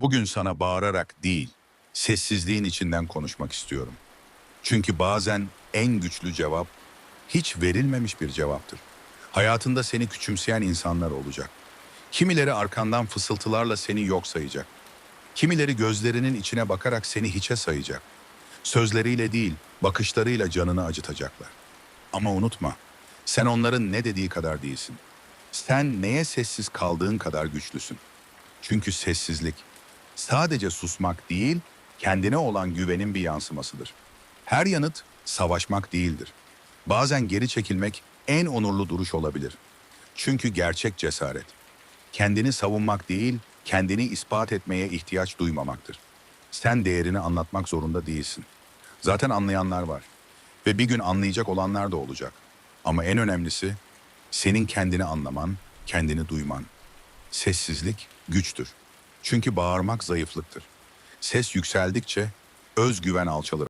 Bugün sana bağırarak değil, sessizliğin içinden konuşmak istiyorum. Çünkü bazen en güçlü cevap hiç verilmemiş bir cevaptır. Hayatında seni küçümseyen insanlar olacak. Kimileri arkandan fısıltılarla seni yok sayacak. Kimileri gözlerinin içine bakarak seni hiçe sayacak. Sözleriyle değil, bakışlarıyla canını acıtacaklar. Ama unutma, sen onların ne dediği kadar değilsin. Sen neye sessiz kaldığın kadar güçlüsün. Çünkü sessizlik sadece susmak değil, kendine olan güvenin bir yansımasıdır. Her yanıt savaşmak değildir. Bazen geri çekilmek en onurlu duruş olabilir. Çünkü gerçek cesaret kendini savunmak değil, kendini ispat etmeye ihtiyaç duymamaktır. Sen değerini anlatmak zorunda değilsin. Zaten anlayanlar var ve bir gün anlayacak olanlar da olacak. Ama en önemlisi senin kendini anlaman, kendini duyman. Sessizlik güçtür. Çünkü bağırmak zayıflıktır. Ses yükseldikçe özgüven alçalır